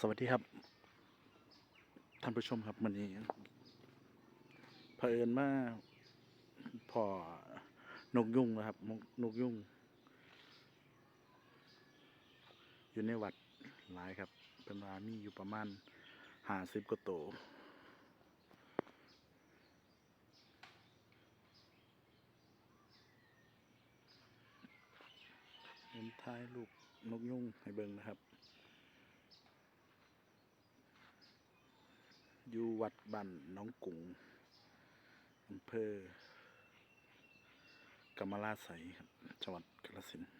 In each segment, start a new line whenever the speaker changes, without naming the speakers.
สวัสดีครับ ท่านผู้ชมครับวันนี้เผอิญมาพอนกยุงนะครับนกยุงอยู่ในวัดหลายครับ เป็นว่ามีอยู่ประมาณห้าสิบกว่าตัวเห็นท้ายรูปนกยุงให้เบิ่งนะครับ อยู่วัดบ้านน้องกุงอำเภอกำมะลาไสครับจังหวัดกาฬสินธุ์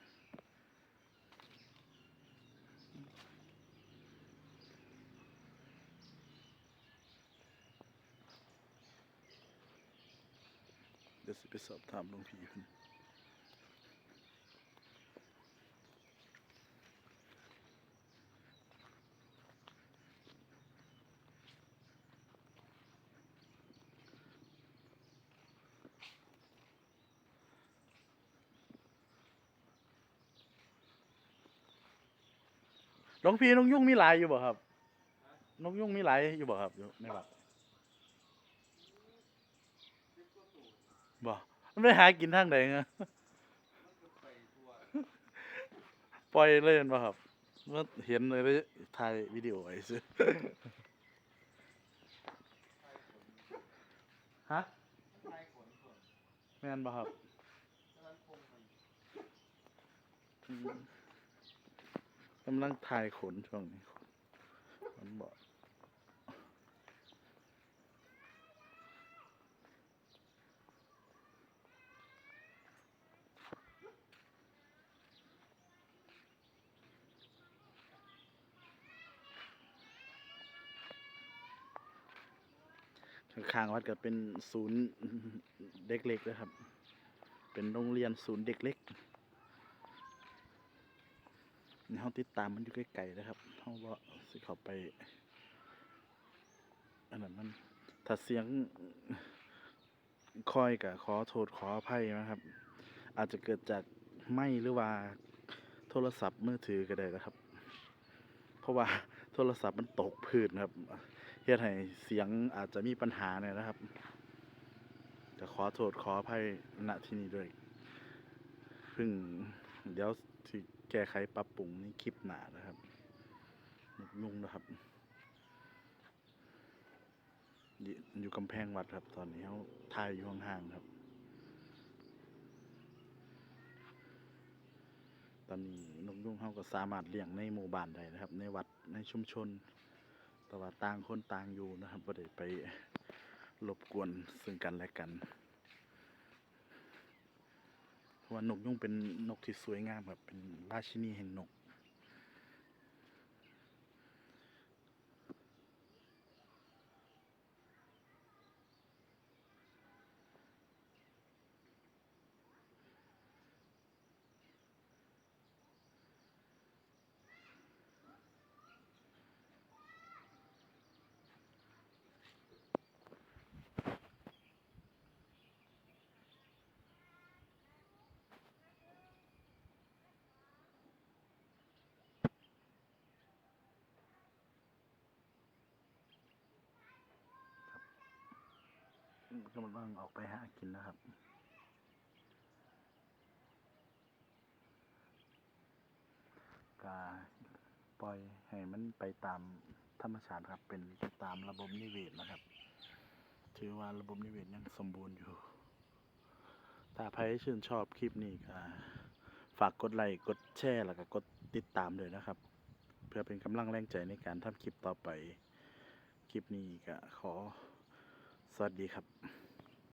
เดี๋ยวสิไปสอบถามหลวงพี่เพิ่ ลวงพี่นกยุ่งมีหลายอยู่บ่ครับนกยุ่งมีหลายอยู่บ่ครับอยู่ในวัดบ่มันไปหากินทางใดเงี้ยปล่อยเล่นบ่ครับว่าเห็นเลยได้ถ่ายวิดีโอไว้ซื้อฮะแม่นบ่ครับ กำลังถ่ายขนช่วงนี้ขนบ่ข้างวัดก็เป็นศูนย์เด็กเล็กนะครับ เป็นโรงเรียนศูนย์เด็กเล็ก เขาติดตามมันอยู่ไกล้ๆนะครับเขาว่าสิเขาไป อันนั้นมันถ้าเสียงคอยกับขอโทษขออภัยนะครับ อาจจะเกิดจากไม่หรือว่าโทรศัพท์มือถือก็ได้นะครับ เพราะว่าโทรศัพท์มันตกพื้นครับเฮ็ดให้เสียงอาจจะมีปัญหาเนี่ยนะครับจะขอโทษขออภัยณที่นี้ด้วย เพิ่งเดี๋ยวสิ แก้ไขปรับปรุงในคลิปหนานะครับนกยุงนะครับ อยู่กำแพงวัดครับ ตอนนี้เขาถ่ายอยู่ห่างๆครับ ตอนนี้นกยุงเขาก็สามารถเลี้ยงในหมู่บ้านได้นะครับ ในวัดในชุมชนแต่ว่าต่างคนต่างอยู่นะครับไม่ได้ไปรบกวนซึ่งกันและกัน ว่านกยุ่งเป็นนกที่สวยงามครับเป็นราชินีแห่งนก กำลังออกไปหากินนะครับ กาปล่อยให้มันไปตามธรรมชาติครับ เป็นไปตามระบบนิเวศนะครับ ถือว่าระบบนิเวศยังสมบูรณ์อยู่ ถ้าใครชื่นชอบคลิปนี้ก็ฝากกดไลค์กดแชร์แล้วก็กดติดตามด้วยนะครับ เพื่อเป็นกำลังแรงใจในการทำคลิปต่อไป คลิปนี้ก็ขอ สวัสดีครับ